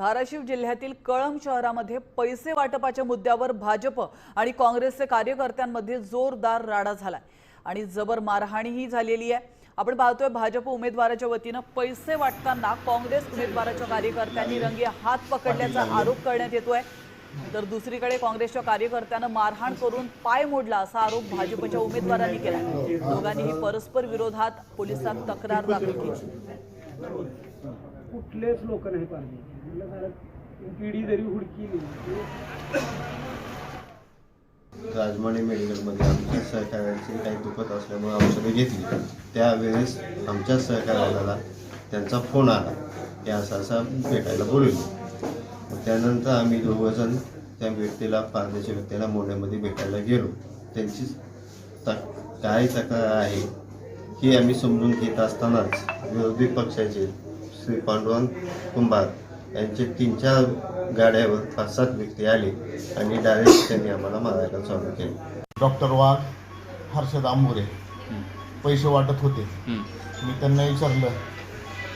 धाराशिव जिल्ह्यातील कळंब शहरामध्ये पैसे वाटपाच्या मुद्द्यावर भाजप आणि काँग्रेसचे कार्यकर्त्यांमध्ये जोरदार राडा झालाय. आणि जबर मारहाणीही झालेली आहे. आपण पाहतोय भाजप उमेदवाराच्या वतीनं पैसे वाटताना काँग्रेस उमेदवाराच्या कार्यकर्त्यांनी रंगे हात पकडल्याचा आरोप करण्यात येतोय. तर दुसरीकडे काँग्रेसच्या कार्यकर्त्यानं मारहाण करून पाय मोडला असा आरोप भाजपच्या उमेदवारांनी केला दोघांनीही परस्पर विरोधात पोलिसात तक्रार दाखल केली. कुठलेच लोक नाही पाहिजे पिढी जरी हुडकीली राजमाने मेडिकलमध्ये आमच्या सहकार्याची काही दुखत असल्यामुळे औषधं घेतली. त्यावेळेस आमच्या सहकार्याला त्यांचा फोन आला. की असा असा भेटायला बोलवलं त्यानंतर आम्ही दोघंजण त्या व्यक्तीला पारदेशी व्यक्तीला मोड्यामध्ये भेटायला गेलो. त्यांची तक काय तक्रार आहे ही आम्ही समजून घेत असतानाच विरोधी पक्षाचे श्री पांडुरंग कुंभार यांचे तीन चार गाड्यावर पाच सात व्यक्ती आले आणि डायरेक्ट त्यांनी आम्हाला मारायला चालू केले. डॉक्टर वाघ हर्षद आंबुरे पैसे वाटत होते. मी त्यांना विचारलं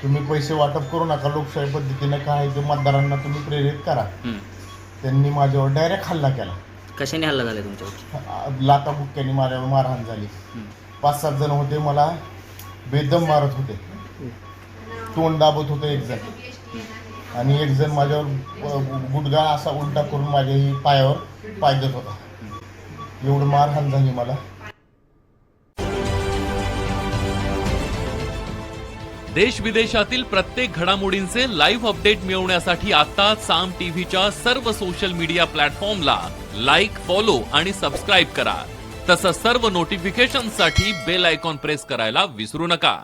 तुम्ही पैसे वाटप करू नका लोकशाही पद्धतीने काय आहे ते मतदारांना तुम्ही प्रेरित करा. त्यांनी माझ्यावर डायरेक्ट हल्ला केला. कशाने हल्ला झाला तुमच्यावर? आ- लाथाबुक्क्यांनी माझ्यावर मारहाण झाली. पाच सात जण होते मला बेदम मारत होते. तोंड दाबत होतं एक जण. आणि एक जण माझ्यावर गुडगा असा उलटा करून माझ्याही पायावर पाय देत होता. एवढं मारहाण झाली मला. देश विदेशातील प्रत्येक घडामोडींचे लाईव्ह अपडेट मिळवण्यासाठी आता साम टीव्हीच्या सर्व सोशल मीडिया प्लॅटफॉर्मला लाईक फॉलो आणि सबस्क्राईब करा. तसंच सर्व नोटिफिकेशनसाठी बेल आयकॉन प्रेस करायला विसरू नका.